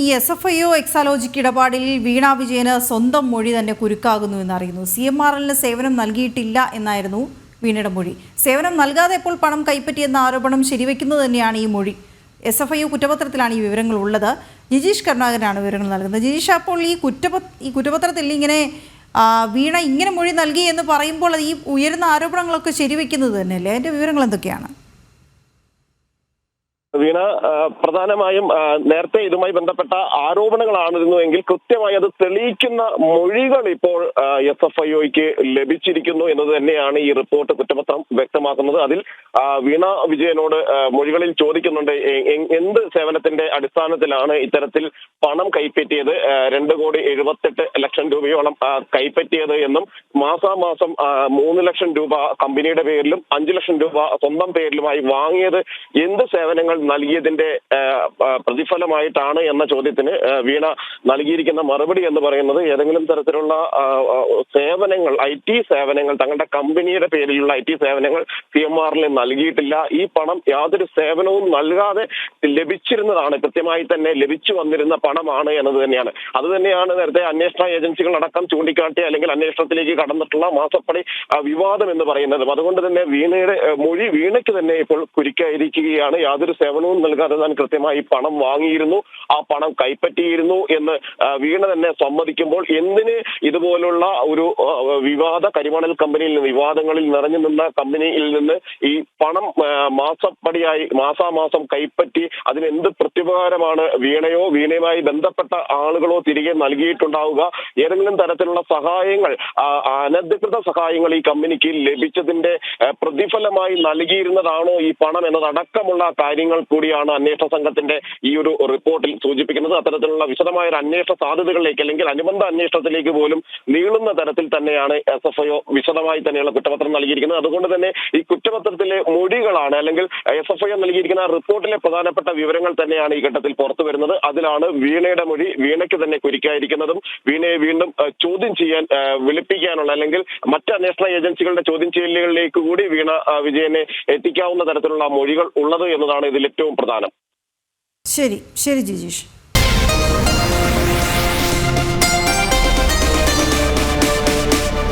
ഈ S F I O Exalogic ഇടപാടിൽ വീണ വിജയന് സ്വന്തം മൊഴി തന്നെ കുരുക്കാകുന്നു എന്നറിയുന്നു. സി എം ആർ എല്ലിന് സേവനം നൽകിയിട്ടില്ല എന്നായിരുന്നു വീണയുടെ മൊഴി. സേവനം നൽകാതെ ഇപ്പോൾ പണം കൈപ്പറ്റിയെന്ന ആരോപണം ശരിവെക്കുന്നത് തന്നെയാണ് ഈ മൊഴി. എസ് എഫ് ഐ ഒ കുറ്റപത്രത്തിലാണ് ഈ വിവരങ്ങൾ ഉള്ളത് ജിജീഷ് കരുണാകരനാണ് വിവരങ്ങൾ നൽകുന്നത്. ജിജീഷ് അപ്പോൾ ഈ കുറ്റപ ഈ കുറ്റപത്രത്തിൽ ഇങ്ങനെ വീണ ഇങ്ങനെ മൊഴി നൽകി എന്ന് പറയുമ്പോൾ അത് ഈ ഉയരുന്ന ആരോപണങ്ങളൊക്കെ ശരിവെക്കുന്നത് തന്നെയല്ലേ? അതിന്റെ വിവരങ്ങൾ എന്തൊക്കെയാണ്? വീണ പ്രധാനമായും നേരത്തെ ഇതുമായി ബന്ധപ്പെട്ട ആരോപണങ്ങളാണിരുന്നുവെങ്കിൽ കൃത്യമായി അത് തെളിയിക്കുന്ന മൊഴികൾ ഇപ്പോൾ എസ് എഫ് ഐ ഒക്ക് ലഭിച്ചിരിക്കുന്നു എന്നത് തന്നെയാണ് ഈ റിപ്പോർട്ട് കുറ്റപത്രം വ്യക്തമാക്കുന്നത്. അതിൽ വീണ വിജയനോട് മൊഴികളിൽ ചോദിക്കുന്നുണ്ട് എന്ത് സേവനത്തിന്റെ അടിസ്ഥാനത്തിലാണ് ഇത്തരത്തിൽ പണം കൈപ്പറ്റിയത്? രണ്ട് കോടി എഴുപത്തെട്ട് ലക്ഷം രൂപയോളം കൈപ്പറ്റിയത് എന്നും മാസാമാസം മൂന്ന് ലക്ഷം രൂപ കമ്പനിയുടെ പേരിലും അഞ്ചു ലക്ഷം രൂപ സ്വന്തം പേരിലുമായി വാങ്ങിയത് എന്ത് സേവനങ്ങൾ നൽകിയതിന്റെ പ്രതിഫലമായിട്ടാണ് എന്ന ചോദ്യത്തിന് വീണ നൽകിയിരിക്കുന്ന മറുപടി എന്ന് പറയുന്നത് ഏതെങ്കിലും തരത്തിലുള്ള സേവനങ്ങൾ ഐ ടി സേവനങ്ങൾ തങ്ങളുടെ കമ്പനിയുടെ പേരിലുള്ള ഐ ടി സേവനങ്ങൾ സി എം ആറിൽ നൽകിയിട്ടില്ല. ഈ പണം യാതൊരു സേവനവും നൽകാതെ ലഭിച്ചിരുന്നതാണ് കൃത്യമായി തന്നെ ലഭിച്ചു വന്നിരുന്ന പണമാണ് എന്നത് തന്നെയാണ്. അത് തന്നെയാണ് നേരത്തെ അന്വേഷണ ഏജൻസികൾ അടക്കം ചൂണ്ടിക്കാട്ടി അല്ലെങ്കിൽ അന്വേഷണത്തിലേക്ക് കടന്നിട്ടുള്ള മാസപ്പടി വിവാദം എന്ന് പറയുന്നതും. അതുകൊണ്ട് തന്നെ വീണയുടെ മൊഴി വീണയ്ക്ക് തന്നെ ഇപ്പോൾ കുരുക്കായിരിക്കുകയാണ് യാതൊരു സേവനവും നൽകാതെ താൻ കൃത്യമായി പണം വാങ്ങിയിരുന്നു. ആ പണം കൈപ്പറ്റിയിരുന്നു എന്ന് വീണ തന്നെ സമ്മതിക്കുമ്പോൾ എന്തിന് ഇതുപോലുള്ള ഒരു വിവാദ കരിമണൽ കമ്പനിയിൽ നിന്ന് വിവാദങ്ങളിൽ നിറഞ്ഞു നിന്ന കമ്പനിയിൽ നിന്ന് ഈ പണം മാസപ്പടിയായി മാസാമാസം കൈപ്പറ്റി അതിനെന്ത് പ്രത്യുപകാരമാണ് വീണയോ വീണയുമായി ബന്ധപ്പെട്ട ആളുകളോ തിരികെ നൽകിയിട്ടുണ്ടാവുക? ഏതെങ്കിലും തരത്തിലുള്ള സഹായങ്ങൾ അനധികൃത സഹായങ്ങൾ ഈ കമ്പനിക്ക് ലഭിച്ചതിന്റെ പ്രതിഫലമായി നൽകിയിരുന്നതാണോ ഈ പണം എന്നതടക്കമുള്ള കാര്യങ്ങൾ കൂടിയാണ് അന്വേഷണ സംഘത്തിന്റെ ഈ ഒരു റിപ്പോർട്ടിൽ സൂചിപ്പിക്കുന്നത്. അത്തരത്തിലുള്ള വിശദമായ ഒരു അന്വേഷണ സാധ്യതകളിലേക്ക് അല്ലെങ്കിൽ അനുബന്ധ അന്വേഷണത്തിലേക്ക് പോലും നീളുന്ന തരത്തിൽ തന്നെയാണ് എസ് എഫ് ഐ വിശദമായി തന്നെയുള്ള കുറ്റപത്രം നൽകിയിരിക്കുന്നത്. അതുകൊണ്ട് തന്നെ ഈ കുറ്റപത്രത്തിലെ മൊഴികളാണ് അല്ലെങ്കിൽ എസ് എഫ് ഐ നൽകിയിരിക്കുന്ന റിപ്പോർട്ടിലെ പ്രധാനപ്പെട്ട വിവരങ്ങൾ തന്നെയാണ് ഈ ഘട്ടത്തിൽ പുറത്തു വരുന്നത്. അതിലാണ് വീണയുടെ മൊഴി വീണയ്ക്ക് തന്നെ കുരിക്കായിരിക്കുന്നതും വീണയെ വീണ്ടും ചോദ്യം ചെയ്യാൻ വിളിപ്പിക്കാനുള്ള അല്ലെങ്കിൽ മറ്റ് അന്വേഷണ ഏജൻസികളുടെ ചോദ്യം ചെയ്യലുകളിലേക്ക് കൂടി വീണ വിജയനെ എത്തിക്കാവുന്ന തരത്തിലുള്ള മൊഴികൾ ഉള്ളത് എന്നതാണ് ഇതിൽ ഏറ്റവും പ്രധാനം. ശരി ശരി ജിജീഷ്.